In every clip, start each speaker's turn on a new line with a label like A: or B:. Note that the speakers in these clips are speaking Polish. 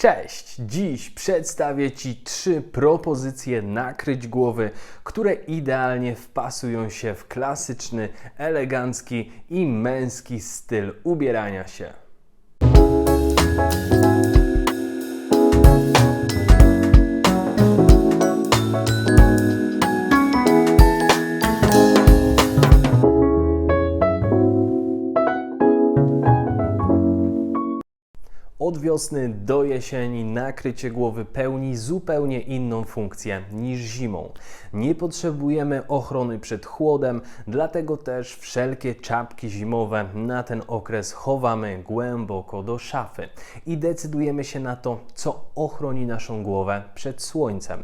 A: Cześć! Dziś przedstawię Ci trzy propozycje nakryć głowy, które idealnie wpasują się w klasyczny, elegancki i męski styl ubierania się. Wiosny do jesieni nakrycie głowy pełni zupełnie inną funkcję niż zimą. Nie potrzebujemy ochrony przed chłodem, dlatego też wszelkie czapki zimowe na ten okres chowamy głęboko do szafy i decydujemy się na to, co ochroni naszą głowę przed słońcem.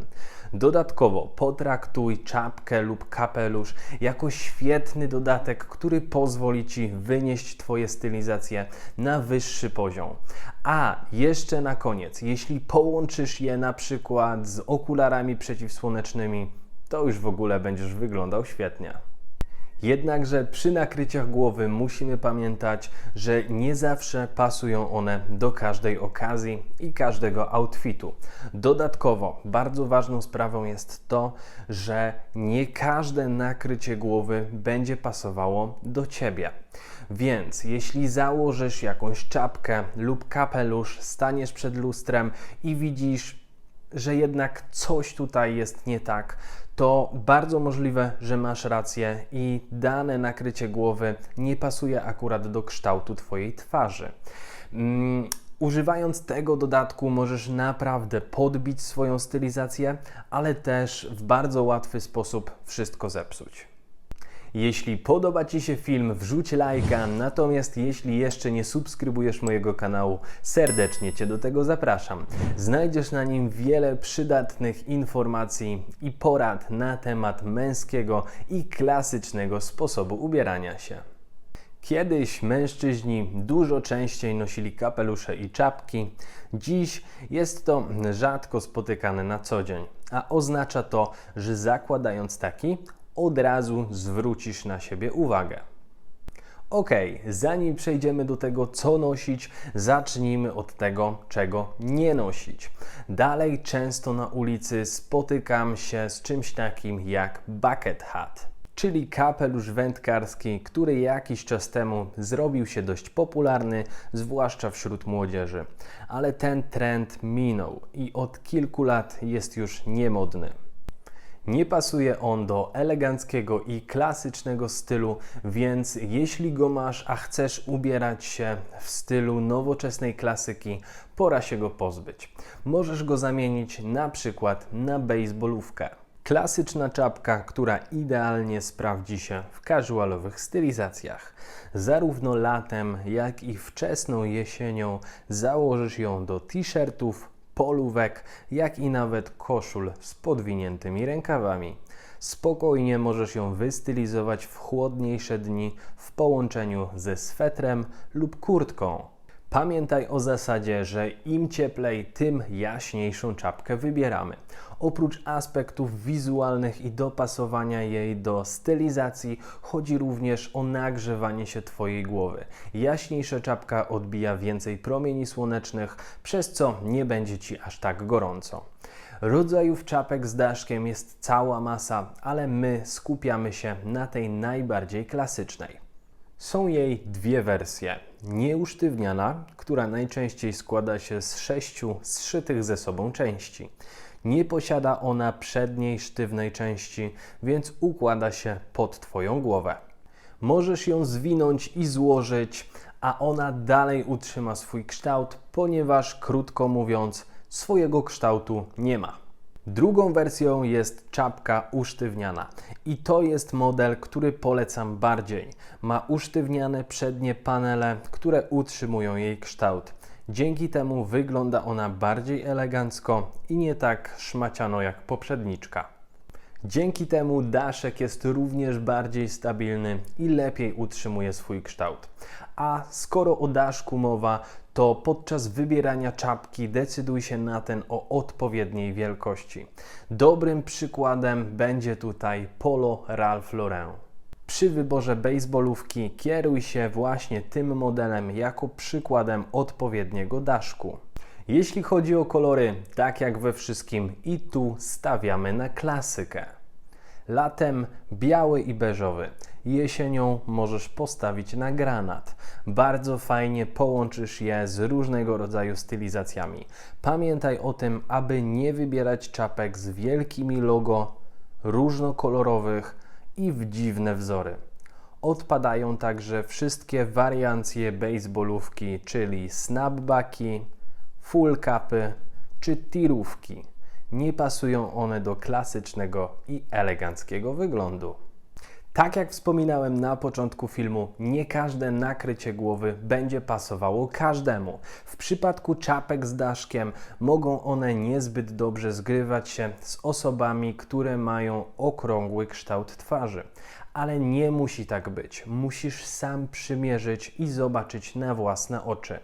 A: Dodatkowo potraktuj czapkę lub kapelusz jako świetny dodatek, który pozwoli Ci wynieść Twoje stylizacje na wyższy poziom. A jeszcze na koniec, jeśli połączysz je na przykład z okularami przeciwsłonecznymi, to już w ogóle będziesz wyglądał świetnie. Jednakże przy nakryciach głowy musimy pamiętać, że nie zawsze pasują one do każdej okazji i każdego outfitu. Dodatkowo bardzo ważną sprawą jest to, że nie każde nakrycie głowy będzie pasowało do ciebie. Więc jeśli założysz jakąś czapkę lub kapelusz, staniesz przed lustrem i widzisz że jednak coś tutaj jest nie tak, to bardzo możliwe, że masz rację i dane nakrycie głowy nie pasuje akurat do kształtu Twojej twarzy. Mm, Używając tego dodatku możesz naprawdę podbić swoją stylizację, ale też w bardzo łatwy sposób wszystko zepsuć. Jeśli podoba Ci się film, wrzuć lajka, natomiast jeśli jeszcze nie subskrybujesz mojego kanału, serdecznie Cię do tego zapraszam. Znajdziesz na nim wiele przydatnych informacji i porad na temat męskiego i klasycznego sposobu ubierania się. Kiedyś mężczyźni dużo częściej nosili kapelusze i czapki. Dziś jest to rzadko spotykane na co dzień, a oznacza to, że zakładając taki, od razu zwrócisz na siebie uwagę. Ok, zanim przejdziemy do tego, co nosić, zacznijmy od tego, czego nie nosić. Dalej często na ulicy spotykam się z czymś takim jak bucket hat, czyli kapelusz wędkarski, który jakiś czas temu zrobił się dość popularny, zwłaszcza wśród młodzieży. Ale ten trend minął i od kilku lat jest już niemodny. Nie pasuje on do eleganckiego i klasycznego stylu, więc jeśli go masz, a chcesz ubierać się w stylu nowoczesnej klasyki, pora się go pozbyć. Możesz go zamienić na przykład na baseballówkę. Klasyczna czapka, która idealnie sprawdzi się w casualowych stylizacjach. Zarówno latem, jak i wczesną jesienią założysz ją do t-shirtów, polówek, jak i nawet koszul z podwiniętymi rękawami. Spokojnie możesz ją wystylizować w chłodniejsze dni w połączeniu ze swetrem lub kurtką. Pamiętaj o zasadzie, że im cieplej, tym jaśniejszą czapkę wybieramy. Oprócz aspektów wizualnych i dopasowania jej do stylizacji, chodzi również o nagrzewanie się Twojej głowy. Jaśniejsza czapka odbija więcej promieni słonecznych, przez co nie będzie Ci aż tak gorąco. Rodzajów czapek z daszkiem jest cała masa, ale my skupiamy się na tej najbardziej klasycznej. Są jej dwie wersje. Nieusztywniana, która najczęściej składa się z sześciu zszytych ze sobą części. Nie posiada ona przedniej sztywnej części, więc układa się pod Twoją głowę. Możesz ją zwinąć i złożyć, a ona dalej utrzyma swój kształt, ponieważ krótko mówiąc, swojego kształtu nie ma. Drugą wersją jest czapka usztywniana i to jest model, który polecam bardziej. Ma usztywniane przednie panele, które utrzymują jej kształt. Dzięki temu wygląda ona bardziej elegancko i nie tak szmaciano jak poprzedniczka. Dzięki temu daszek jest również bardziej stabilny i lepiej utrzymuje swój kształt. A skoro o daszku mowa, to podczas wybierania czapki decyduj się na ten o odpowiedniej wielkości. Dobrym przykładem będzie tutaj Polo Ralph Lauren. Przy wyborze baseballówki kieruj się właśnie tym modelem jako przykładem odpowiedniego daszku. Jeśli chodzi o kolory, tak jak we wszystkim, i tu stawiamy na klasykę. Latem biały i beżowy. Jesienią możesz postawić na granat. Bardzo fajnie połączysz je z różnego rodzaju stylizacjami. Pamiętaj o tym, aby nie wybierać czapek z wielkimi logo, różnokolorowych i w dziwne wzory. Odpadają także wszystkie wariancje baseballówki, czyli snapbacki, full capy czy tirówki. Nie pasują one do klasycznego i eleganckiego wyglądu. Tak jak wspominałem na początku filmu, nie każde nakrycie głowy będzie pasowało każdemu. W przypadku czapek z daszkiem mogą one niezbyt dobrze zgrywać się z osobami, które mają okrągły kształt twarzy. Ale nie musi tak być. Musisz sam przymierzyć i zobaczyć na własne oczy.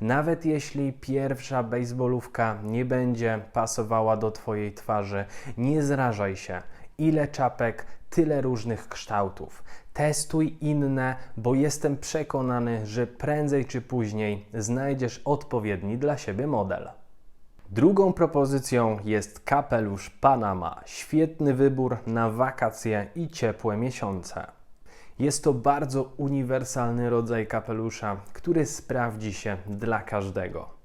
A: Nawet jeśli pierwsza baseballówka nie będzie pasowała do Twojej twarzy, nie zrażaj się. Ile czapek, tyle różnych kształtów. Testuj inne, bo jestem przekonany, że prędzej czy później znajdziesz odpowiedni dla siebie model. Drugą propozycją jest kapelusz Panama. Świetny wybór na wakacje i ciepłe miesiące. Jest to bardzo uniwersalny rodzaj kapelusza, który sprawdzi się dla każdego.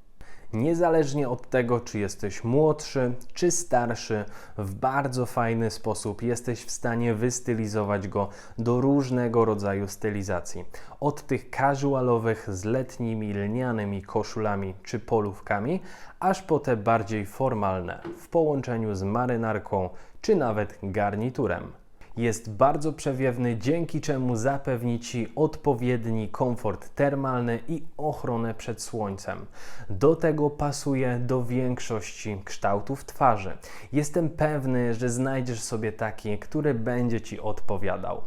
A: Niezależnie od tego, czy jesteś młodszy czy starszy, w bardzo fajny sposób jesteś w stanie wystylizować go do różnego rodzaju stylizacji. Od tych casualowych z letnimi lnianymi koszulami czy polówkami, aż po te bardziej formalne w połączeniu z marynarką czy nawet garniturem jest bardzo przewiewny, dzięki czemu zapewni Ci odpowiedni komfort termalny i ochronę przed słońcem. Do tego pasuje do większości kształtów twarzy. Jestem pewny, że znajdziesz sobie taki, który będzie Ci odpowiadał.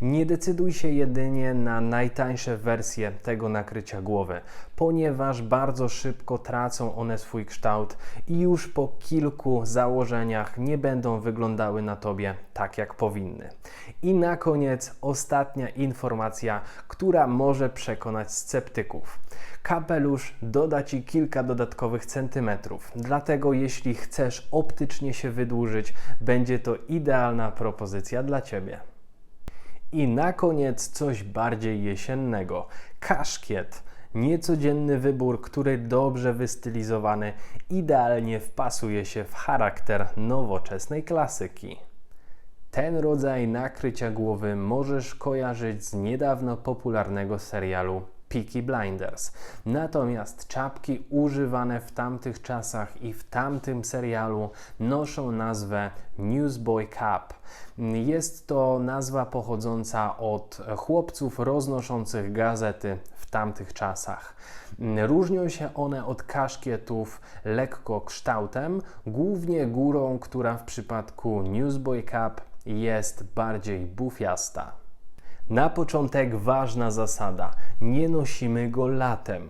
A: Nie decyduj się jedynie na najtańsze wersje tego nakrycia głowy, ponieważ bardzo szybko tracą one swój kształt i już po kilku założeniach nie będą wyglądały na Tobie tak jak powinny. I na koniec ostatnia informacja, która może przekonać sceptyków. Kapelusz doda Ci kilka dodatkowych centymetrów, dlatego jeśli chcesz optycznie się wydłużyć, będzie to idealna propozycja dla Ciebie. I na koniec coś bardziej jesiennego. Kaszkiet. Niecodzienny wybór, który dobrze wystylizowany idealnie wpasuje się w charakter nowoczesnej klasyki. Ten rodzaj nakrycia głowy możesz kojarzyć z niedawno popularnego serialu Peaky Blinders. Natomiast czapki używane w tamtych czasach i w tamtym serialu noszą nazwę Newsboy Cap. Jest to nazwa pochodząca od chłopców roznoszących gazety w tamtych czasach. Różnią się one od kaszkietów lekko kształtem, głównie górą, która w przypadku Newsboy Cap jest bardziej bufiasta. Na początek ważna zasada: nie nosimy go latem.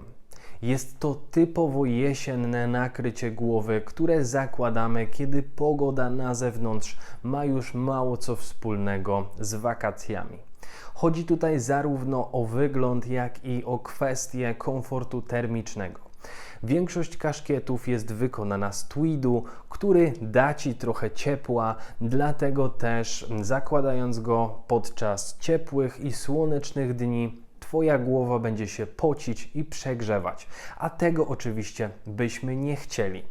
A: Jest to typowo jesienne nakrycie głowy, które zakładamy, kiedy pogoda na zewnątrz ma już mało co wspólnego z wakacjami. Chodzi tutaj zarówno o wygląd, jak i o kwestię komfortu termicznego. Większość kaszkietów jest wykonana z tweedu, który da Ci trochę ciepła, dlatego też zakładając go podczas ciepłych i słonecznych dni, Twoja głowa będzie się pocić i przegrzewać, a tego oczywiście byśmy nie chcieli.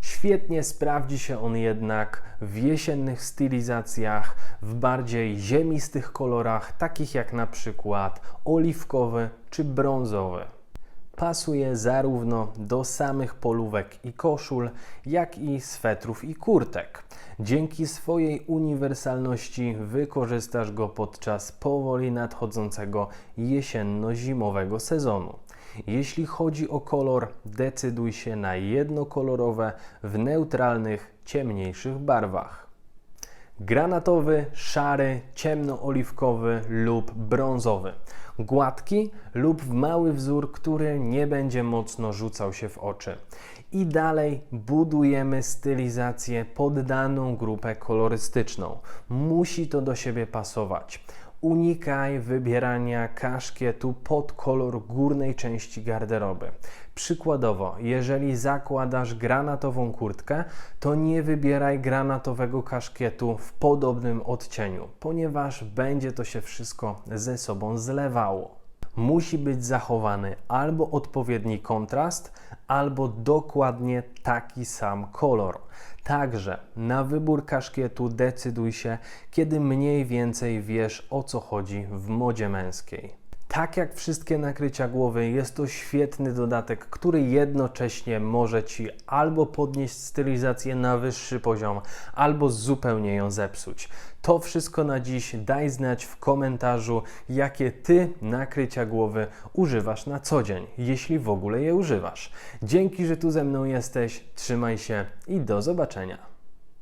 A: Świetnie sprawdzi się on jednak w jesiennych stylizacjach, w bardziej ziemistych kolorach, takich jak na przykład oliwkowy czy brązowy pasuje zarówno do samych polówek i koszul, jak i swetrów i kurtek. Dzięki swojej uniwersalności wykorzystasz go podczas powoli nadchodzącego jesienno-zimowego sezonu. Jeśli chodzi o kolor, decyduj się na jednokolorowe w neutralnych, ciemniejszych barwach. Granatowy, szary, ciemnooliwkowy lub brązowy gładki lub w mały wzór, który nie będzie mocno rzucał się w oczy. I dalej budujemy stylizację pod daną grupę kolorystyczną. Musi to do siebie pasować. Unikaj wybierania kaszkietu pod kolor górnej części garderoby. Przykładowo, jeżeli zakładasz granatową kurtkę, to nie wybieraj granatowego kaszkietu w podobnym odcieniu, ponieważ będzie to się wszystko ze sobą zlewało musi być zachowany albo odpowiedni kontrast, albo dokładnie taki sam kolor. Także na wybór kaszkietu decyduj się, kiedy mniej więcej wiesz o co chodzi w modzie męskiej. Tak jak wszystkie nakrycia głowy, jest to świetny dodatek, który jednocześnie może Ci albo podnieść stylizację na wyższy poziom, albo zupełnie ją zepsuć. To wszystko na dziś. Daj znać w komentarzu, jakie Ty nakrycia głowy używasz na co dzień, jeśli w ogóle je używasz. Dzięki, że tu ze mną jesteś. Trzymaj się i do zobaczenia.